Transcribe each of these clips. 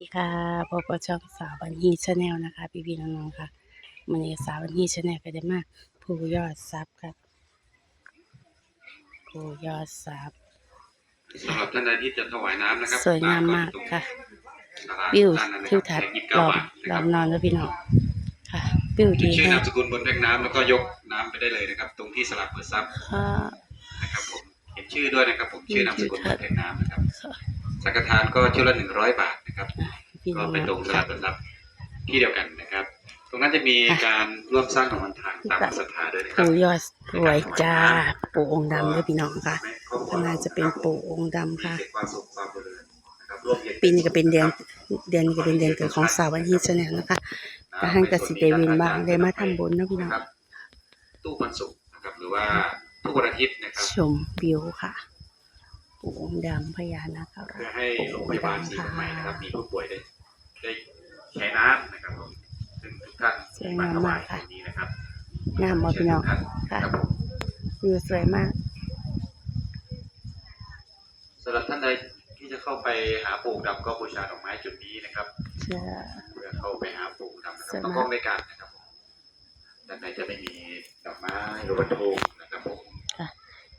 สวัสดีค่ะพบกับช่องสาวบันฮีชาแนลนะคะ พี่พี่ๆน้องๆค่ะมันนี้สาวบันฮีชาแนลก็ได้มาผู้ยอดซับครับผู้ยอดซับสำหรับท่านใดที่จะถวายน้ำนะครับสวยงามมากค่ะศาลาวิวด้านนั้นนะทิวทัศน์ยี่สิบรเก้าอบบาทนะรคอรับบนอนแล้วพี่น้องค่ะวิวดีชื่อแฮะนามสกุลบนแท่งน้ำแล้วก็ยกน้ำไปได้เลยนะครับ ตรงที่สลักเปิดซับค่ะนะครับผมเขียนชื่อด้วยนะครับผมชื่อนามสกุลบนแท่งน้ำนะครับค่ะ สังฆทานก็ชุดละหนึ่งร้อยบาทนะครับพี่น้ก็องเป็นตรงสลัค่ะกเปิดซับที่เดียวกันนะครับ ตรงนั้นจะมีการร่วมสร้างของมันทางตามศรัทธาด้วยนะครับผู้ยอดสวยจ้าปู่องค์ดำด้วยพี่น้องค่ะข้างในจะเป็นปู่องค์ดำค่ะเกิดความสุขความเจริญนะครับร่วมเย็นปีนี้ก็เป็นเดือนเดือนนี้ก็เป็นเดือนเกิดของสาววันฮีชาแนลนะคะก็ให้กสิเดวินบ้างได้มาทำบุญเนาะพี่น้องครับตู้ปันสุขนะครับหรือว่าทุกวันอาทิตย์นะครับชมวิวค่ะ ปู่องค์ดำพญานาคราเพื่อชให้ปู่โรองงพค์ยาบาลดำศรีค่ะใหม่นะครับ มีผู้ป่วยได้ได้ใช้น้ำนะครับผมซึ่งทุกท่านสวยงามมากค่ะถวายตรงนี้นะครับงามบ่พี่น้องเชิญทุกค่ะท่านครับผม วิวสวยมาก สำหรับท่านใดที่จะเข้าไปหาปู่ดำก็บูชาดอกไม้จุดนี้นะครับเชื่อ เพื่อเข้าไปหาปู่ดำนะคสวยรับมาก ต้องกล้องด้วยกันนะครับผมด้านในจะไม่มีดอกไม้หรือวัตถุนะครับผม ค่ะ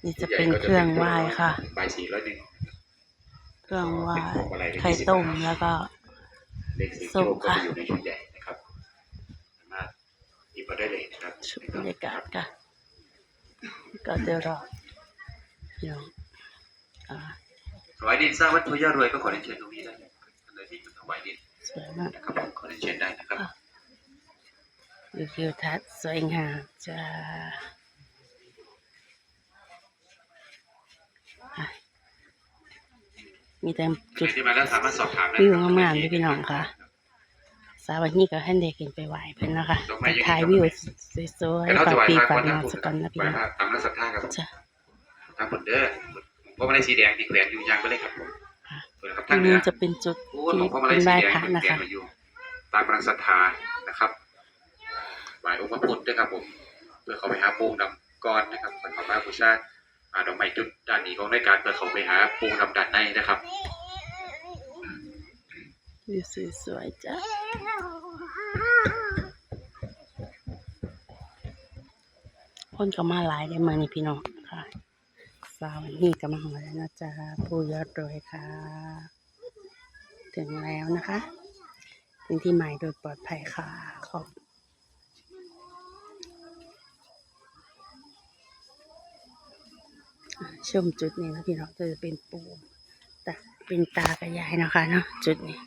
นี่จะเป็นเครื่องไหว้ค่ะใบสีร้อยหนึ่งเครื่องไหว้ไข่ต้มแล้วก็เลขสีส้โชมคก็ค่ะจะอยู่ในชุดใหญ่นะครับสามารถหยิบมาได้เลยนะครับชุดบรรยากาศค่ะก็เดี๋ยวรอพี่น้องอ่าถวายดินสร้างวัตถุย่ารวยก็ขอเรียนเชิญตรงนี้ได้เลยท่านใดที่จะถวายดินสวยมากนะครับผมขอเรียนเชิญได้นะครับอะวิวทิวทัศน์สวยงามจ้าอะ มีแต่จุดใครที่มาแล้วสามารถสอบถามได้วิวงามๆด้วยพี่น้องค่ะ สาววันนี้ก็ให้เด็กขึ้นไปไหวเพิ่นนะคะจะถ่ายวิวสวยแต่ๆเราฝาจะกไหว้ปีพระฝากก่อนน้นะองผมสกอนนะพี่ไหว้น้องพระตามนักศรัทธาครับจ้ะตามผลเด้อเพราะว่าในสีแดงที่แขวนอยู่ยางไปเลยครับผมค่ะเปิดครับที่ทางเหนืนี่อจะเป็นจุดโอ้ที่หลวงพ่อมาลัเป็ยนไหสีว้แดงพระเป็นนะแกคะนมาอยู่ตามกำลังศรัทธานะครับไหว้องค์พระพุทธด้วยครับผมเพื่อเขาไปหาปูดำก้อนนะครับไปเขามาบูชา อ่าดอกไม้จุดด้านนี้ของในการเพื่อเขาไปหาปูดำด้านในนะครับวิวสวยๆจ้ะคนก็มาหลายเลยมานี่พี่น้องค่ะสาวนนี้ก็มาหอแล้วนะจ๊ะผู้ยอดรวยค่ะ ถึงแล้วนะคะถึงที่หมายโดยปลอดภัยค่ะ ขอบ ชมจุดนี้นะพี่น้องจะเป็นปูตาเป็นตากระยายนะคะเนาะจุดนี้